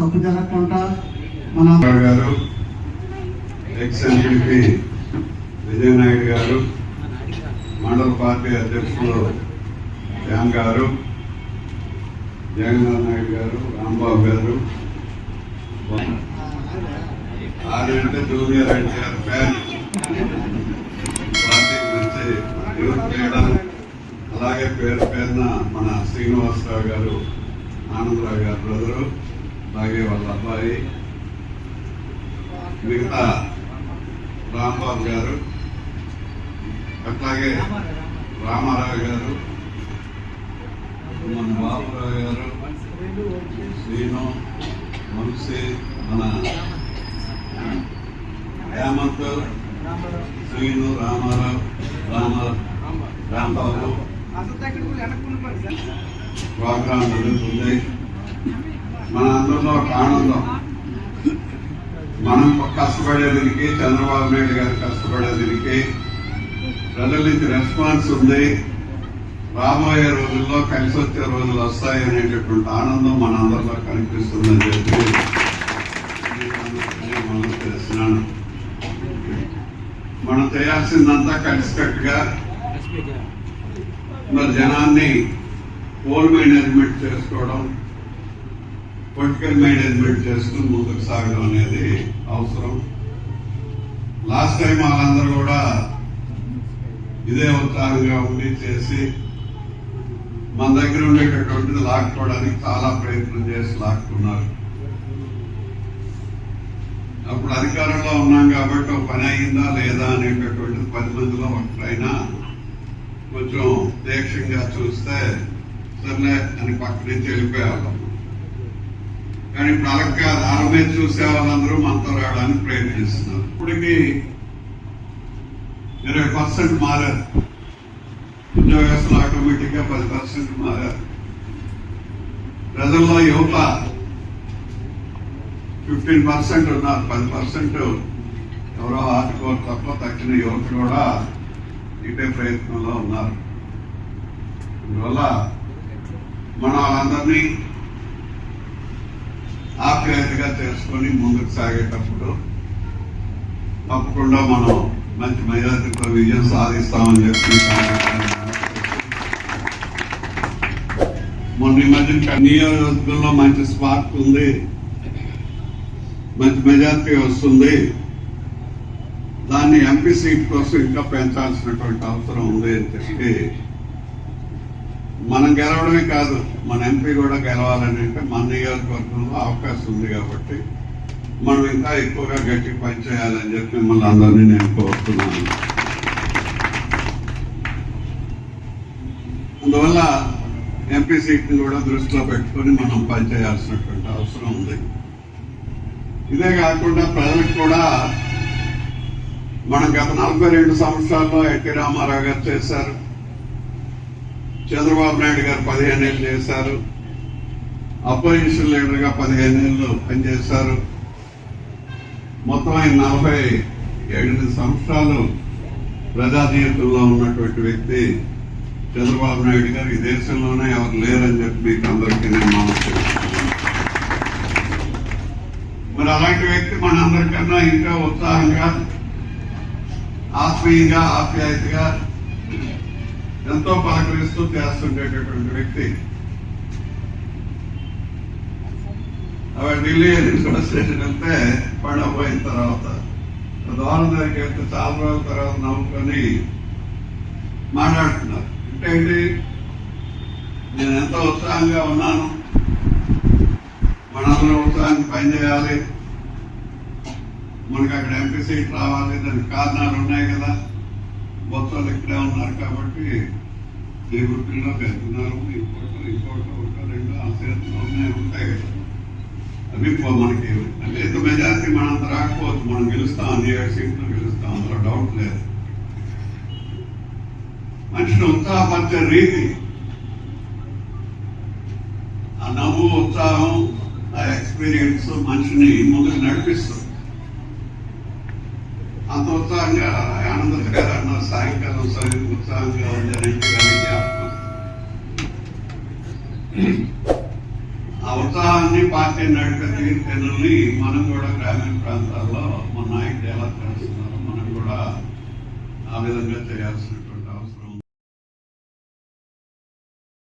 తప్పు జరగకుండా మన గారు ఎక్స్ ఎంపీ విజయనాయుడు గారు మండల పార్టీ అధ్యక్షులు శ్యామ్ గారు జగన్నాథ్ నాయుడు గారు రాంబాబు గారు. ఆరంటే జూనియర్ ఎన్టీఆర్ ఫ్యాన్. పార్టీ గురించి యూత్ చేయడం అలాగే పేరు పేరున మన శ్రీనివాసరావు గారు ఆనందరావు గారు బ్రదరు. అలాగే వాళ్ళ అబ్బాయి మిగతా రాంబాబు గారు అట్లాగే రామారావు గారు మన బాబురావు గారు శ్రీను వంశీ మన హేమంత్ శ్రీను రామారావు రామారావు రాంబాబు. ప్రోగ్రాం జరుగుతుంది. మన అందరిలో ఒక ఆనందం. మనం కష్టపడేదానికి చంద్రబాబు నాయుడు గారు కష్టపడేదానికి ప్రజల నుంచి రెస్పాన్స్ ఉంది. రాబోయే రోజుల్లో కలిసి వచ్చే రోజులు వస్తాయి అనేటటువంటి ఆనందం మన అందరిలో కనిపిస్తుందని చెప్పి తెలుస్తున్నాను మనం మనం చేయాల్సిందంతా కలిసికట్టుగా మరి జనాన్ని పోల్ మేనేజ్మెంట్ చేసుకోవడం పొలిటికల్ మేనేజ్మెంట్ చేస్తూ ముందుకు సాగడం అనేది అవసరం. లాస్ట్ టైం వాళ్ళందరూ కూడా ఇదే ఉత్సాహంగా ఉండి చేసి మన దగ్గర ఉండేటటువంటిది లాక్కోవడానికి చాలా ప్రయత్నం చేసి లాక్కున్నారు. అప్పుడు అధికారంలో ఉన్నాం కాబట్టి ఒక పని అయిందా లేదా అనేటటువంటిది పది మందిలో ఒకటైనా కొంచెం దీక్షంగా చూస్తే సర్లే అని పక్క నుంచి వెళ్ళిపోయేవాళ్ళం. కానీ ఇప్పుడు అలా కాదు చూసే వాళ్ళందరూ మనతో రావడానికి ప్రయత్నిస్తున్నారు. ఇప్పటికి ఇరవై పర్సెంట్ మారారు. ఉద్యోగస్తులు ఆటోమేటిక్గా పది పర్సెంట్ మారారు. ప్రజల్లో యువత ఫిఫ్టీన్ పర్సెంట్ ఉన్నారు. పది పర్సెంట్ ఎవరో ఆటుకోరు తప్ప తగ్గిన యువత కూడా ఇటే ప్రయత్నంలో ఉన్నారు. అందువల్ల మనం వాళ్ళందరినీ ఆప్యాయతగా తెలుసుకొని ముందుకు సాగేటప్పుడు తప్పకుండా మనం మంచి మెజార్టీతో విజయం సాధిస్తామని చెప్పి మొన్న ఈ మధ్య నియోజకవర్గంలో మంచి స్పార్క్ ఉంది. మంచి మెజార్టీ వస్తుంది. దాన్ని ఎంపీ సీట్ కోసం ఇంకా పెంచాల్సినటువంటి అవసరం ఉంది అని చెప్పి మనం గెలవడమే కాదు మన ఎంపీ కూడా గెలవాలని అంటే మన నియోజకవర్గంలో అవకాశం ఉంది కాబట్టి మనం ఇంకా ఎక్కువగా గట్టి పనిచేయాలని చెప్పి మిమ్మల్ని అందరినీ నేను కోరుతున్నాను. అందువల్ల ఎంపీ సీట్ని కూడా దృష్టిలో పెట్టుకొని మనం పనిచేయాల్సినటువంటి అవసరం ఉంది. ఇదే కాకుండా ప్రజలకు కూడా మనం గత నలభై రెండు సంవత్సరాల్లో ఎన్టీ రామారావు గారు చేశారు. చంద్రబాబు నాయుడు గారు పదిహేను ఏళ్ళు చేశారు. అపోజిషన్ లీడర్గా పదిహేను ఏళ్ళు పనిచేశారు. మొత్తం ఆయన నలభై ఏడు సంవత్సరాలు ప్రజా ఉన్నటువంటి వ్యక్తి. చంద్రబాబు నాయుడు గారు ఈ దేశంలోనే ఎవరు లేరని చెప్పి మీకు అందరికీ నేను మనం మరి అలాంటి వ్యక్తి మనందరికన్నా ఇంకా ఉత్సాహంగా ఆత్మీయంగా ఆప్యాయతగా ఎంతో పలకరిస్తూ చేస్తుండేటటువంటి వ్యక్తి. అవి ఢిల్లీ రైల్వే స్టేషన్ వెళ్తే పోయిన తర్వాత దోహన దగ్గరికి వెళ్తే చాలా రోజుల తర్వాత నవ్వుకొని మాట్లాడుతున్నారు. అంటే ఏంటి? నేను ఎంతో ఉత్సాహంగా ఉన్నాను. మనందరం ఉత్సాహంగా పనిచేయాలి. మనకి అక్కడ ఎంపీ సీట్ రావాలి. దానికి కారణాలు ఉన్నాయి కదా. ఇక్కడే ఉన్నారు కాబట్టి ఈ వృత్తిలో పెడుతున్నారు ఇంకోటి ఇంకోటి ఒకటో రెండో ఆ చేతులు ఉన్నాయి ఉంటాయి కదా. అవి పో- మనకి. లేదు ఎంత మనం అంత రాకపోవచ్చు. మనం గెలుస్తాం అన్ని ఏడు సీట్లు గెలుస్తాం. అందులో డౌట్ లేదు. మనిషిని ఉత్సాహపరిచే రీతి. ఆ నవ్వు ఉత్సాహం ఆ ఎక్స్పీరియన్స్ మనిషిని ముందుకు నడిపిస్తుంది. అంత ఉత్సాహంగా ఆనంద్ సాయంకాలం సరి ఉత్సాహంగా ఉందని ఆ ఉత్సాహాన్ని పార్టీ నడుక తీరుతెన్నుల్ని మనం కూడా గ్రామీణ ప్రాంతాల్లో మన నాయకులు ఎలా చేస్తున్నారో మనం కూడా ఆ విధంగా చేయాల్సినటువంటి